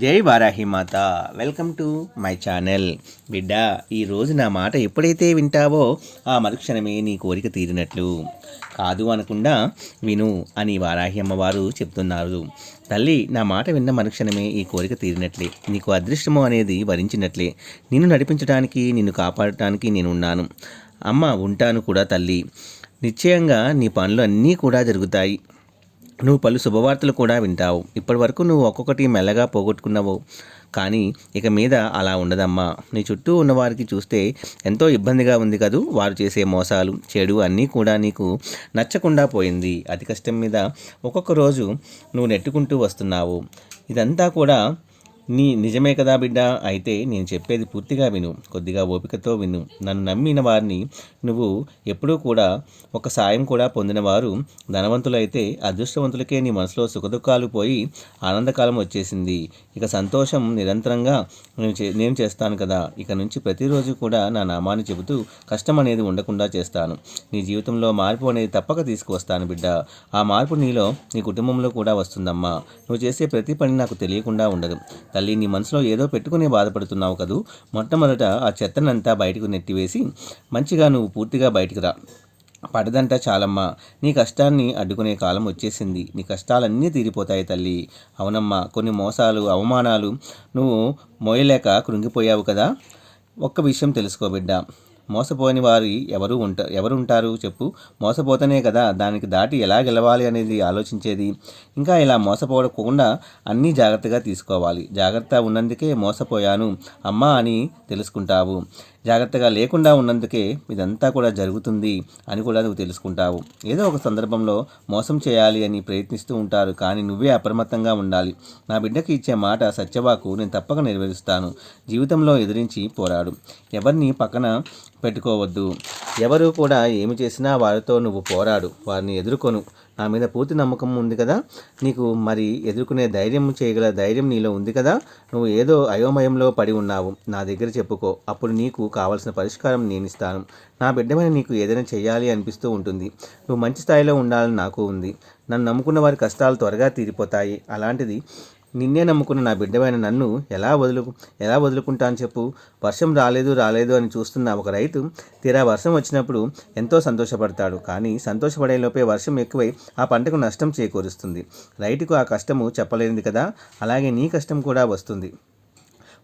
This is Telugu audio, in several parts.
జై వారాహి మాత. Welcome to my channel. బిడ్డ ఈ రోజు నా మాట ఎప్పుడైతే వింటావో ఆ మరుక్షణమే నీ కోరిక తీరినట్లు. కాదు అనకుండా విను అని వారాహి అమ్మవారు చెప్తున్నారు. తల్లి నా మాట విన్న మరుక్షణమే ఈ కోరిక తీరినట్లే. నీకు అదృష్టము అనేది వరించినట్లే. నిన్ను నడిపించడానికి నిన్ను కాపాడటానికి నేను ఉన్నాను అమ్మ ఉంటాను కూడా తల్లి. నిశ్చయంగా నీ పనులు అన్నీ కూడా జరుగుతాయి. నువ్వు పలు శుభవార్తలు కూడా వింటావు. ఇప్పటి వరకు నువ్వు ఒక్కొక్కటి మెల్లగా పోగొట్టుకున్నావు. కానీ ఇక మీద అలా ఉండదమ్మా. నీ చుట్టూ ఉన్నవారికి చూస్తే ఎంతో ఇబ్బందిగా ఉంది కదూ. వారు చేసే మోసాలు చెడు అన్నీ కూడా నీకు నచ్చకుండా పోయింది. అతి కష్టం మీద ఒక్కొక్క రోజు నువ్వు నెట్టుకుంటూ వస్తున్నావు. ఇదంతా కూడా నీ నిజమే కదా బిడ్డ? అయితే నేను చెప్పేది పూర్తిగా విను కొద్దిగా ఓపికతో విను. నన్ను నమ్మిన వారిని నువ్వు ఎప్పుడూ కూడా ఒక సాయం కూడా పొందినవారు ధనవంతులైతే అదృష్టవంతులకే నీ మనసులో సుఖదుఖాలు పోయి ఆనందకాలం వచ్చేసింది. ఇక సంతోషం నిరంతరంగా నేను చే నేను చేస్తాను కదా. ఇక నుంచి ప్రతిరోజు కూడా నా నామాన్ని చెబుతూ కష్టం అనేది ఉండకుండా చేస్తాను. నీ జీవితంలో మార్పు అనేది తప్పక తీసుకువస్తాను బిడ్డ. ఆ మార్పు నీలో నీ కుటుంబంలో కూడా వస్తుందమ్మా. నువ్వు చేసే ప్రతి పని నాకు తెలియకుండా ఉండదు. తల్లి నీ మనసులో ఏదో పెట్టుకునే బాధపడుతున్నావు కదూ. మొట్టమొదట ఆ చెత్తనంతా బయటకు నెట్టివేసి మంచిగా నువ్వు పూర్తిగా బయటకు రా. పడదంట చాలమ్మా. నీ కష్టాన్ని అడ్డుకునే కాలం వచ్చేసింది. నీ కష్టాలన్నీ తీరిపోతాయి తల్లి. అవునమ్మా కొన్ని మోసాలు అవమానాలు నువ్వు మోయలేక కృంగిపోయావు కదా. ఒక్క విషయం తెలుసుకోబిడ్డా మోసపోని వారి ఎవరు ఉంటా ఎవరు ఉంటారు చెప్పు. మోసపోతేనే కదా దానికి దాటి ఎలా గెలవాలి అనేది ఆలోచించేది. ఇంకా ఇలా మోసపోకుండా అన్నీ జాగ్రత్తగా తీసుకోవాలి. జాగ్రత్త ఉన్నందుకే మోసపోయాను. అమ్మా అని తెలుసుకుంటావు. జాగ్రత్తగా లేకుండా ఉన్నందుకే ఇదంతా కూడా జరుగుతుంది అని కూడా నువ్వు తెలుసుకుంటావు. ఏదో ఒక సందర్భంలో మోసం చేయాలి అని ప్రయత్నిస్తూ ఉంటారు కానీ నువ్వే అప్రమత్తంగా ఉండాలి. నా బిడ్డకి ఇచ్చే మాట సత్యవాకు నేను తప్పక నెరవేరుస్తాను. జీవితంలో ఎదిరించి పోరాడు. ఎవరిని పక్కన పెట్టుకోవద్దు. ఎవరు కూడా ఏమి చేసినా వారితో నువ్వు పోరాడు. వారిని ఎదుర్కొను. నా మీద పూర్తి నమ్మకం ఉంది కదా? నీకు మరి ఎదుర్కొనే ధైర్యం చేయగల ధైర్యం నీలో ఉంది కదా? నువ్వు ఏదో అయోమయంలో పడి ఉన్నావు. నా దగ్గర చెప్పుకో. అప్పుడు నీకు కావలసిన పరిష్కారం నేను ఇస్తాను నా బిడ్డమైన నీకు ఏదైనా చేయాలి అనిపిస్తూ ఉంటుంది. నువ్వు మంచి స్థాయిలో ఉండాలని నాకు ఉంది. నన్ను నమ్ముకున్న వారి కష్టాలు త్వరగా తీరిపోతాయి. అలాంటిది నిన్నే నమ్ముకున్న నా బిడ్డమైన నన్ను ఎలా వదులు ఎలా వదులుకుంటా అని చెప్పు? వర్షం రాలేదు రాలేదు అని చూస్తున్న ఒక రైతు తీరా వర్షం వచ్చినప్పుడు ఎంతో సంతోషపడతాడు. కానీ సంతోషపడే లోపే వర్షం ఎక్కువై ఆ పంటకు నష్టం చేకూరుస్తుంది. రైతుకు ఆ కష్టము చెప్పలేనిది కదా? అలాగే నీ కష్టం కూడా వస్తుంది.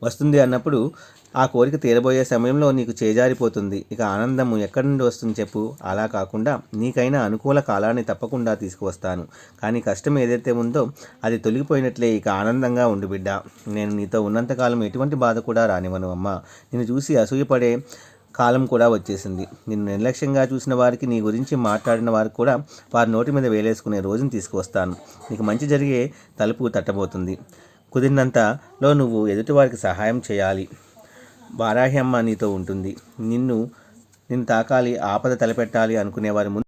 వస్తుంది అన్నప్పుడు ఆ కోరిక తీరబోయే సమయంలో నీకు చేజారిపోతుంది. ఇక ఆనందము ఎక్కడి నుండి వస్తుంది చెప్పు. అలా కాకుండా నీకైనా అనుకూల కాలాన్ని తప్పకుండా తీసుకువస్తాను. కానీ కష్టం ఏదైతే ఉందో అది తొలగిపోయినట్లే ఇక ఆనందంగా ఉండు బిడ్డ. నేను నీతో ఉన్నంతకాలం ఎటువంటి బాధ కూడా రానివ్వను అమ్మ. నిన్ను చూసి అసూయపడే కాలం కూడా వచ్చేసింది. నిన్ను నిర్లక్ష్యంగా చూసిన వారికి నీ గురించి మాట్లాడిన వారికి కూడా వారి నోటి మీద వేలేసుకునే రోజును తీసుకువస్తాను. నీకు మంచి జరిగే తలుపు తట్టబోతుంది. కుదిరినంతలో నువ్వు ఎదుటివారికి సహాయం చేయాలి. వారాహి అమ్మ నీతో ఉంటుంది. నిన్ను నిన్ను తాకాలి ఆపద తలపెట్టాలి అనుకునేవారి ముందు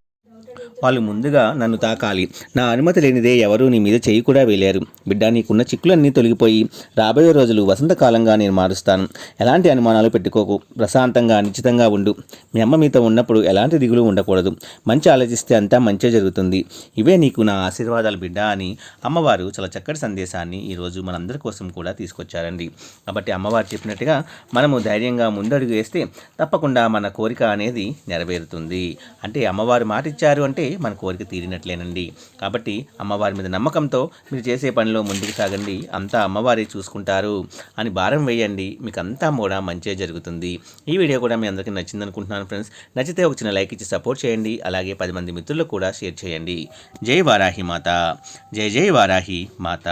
వాళ్ళు ముందుగా నన్ను తాకాలి. నా అనుమతి లేనిదే ఎవరూ నీ మీద చేయి కూడా వేలేరు బిడ్డ నీకున్న చిక్కులన్నీ తొలగిపోయి రాబోయే రోజులు వసంతకాలంగా నేను మారుస్తాను. ఎలాంటి అనుమానాలు పెట్టుకోకు. ప్రశాంతంగా నిశ్చితంగా ఉండు. మీ అమ్మ మీతో ఉన్నప్పుడు ఎలాంటి దిగులు ఉండకూడదు. మంచి ఆలోచిస్తే అంతా మంచే జరుగుతుంది. ఇవే నీకు నా ఆశీర్వాదాలు బిడ్డ అని అమ్మవారు చాలా చక్కటి సందేశాన్ని ఈరోజు మనందరి కోసం కూడా తీసుకొచ్చారండి. కాబట్టి అమ్మవారు చెప్పినట్టుగా మనము ధైర్యంగా ముందడుగు వేస్తే తప్పకుండా మన కోరిక అనేది నెరవేరుతుంది. అంటే అమ్మవారు మాట ఇచ్చారు అంటే మన కోరిక తీరినట్లేనండి. కాబట్టి అమ్మవారి మీద నమ్మకంతో మీరు చేసే పనిలో ముందుకు సాగండి. అంతా అమ్మవారే చూసుకుంటారు. అని భారం వేయండి. మీకు అంతా కూడా మంచిగా జరుగుతుంది. ఈ వీడియో కూడా మీ అందరికీ నచ్చింది అనుకుంటున్నాను ఫ్రెండ్స్. నచ్చితే ఒక చిన్న లైక్ ఇచ్చి సపోర్ట్ చేయండి. అలాగే పది మంది మిత్రులకు కూడా షేర్ చేయండి. జై వారాహి మాత. జై జై వారాహి మాత.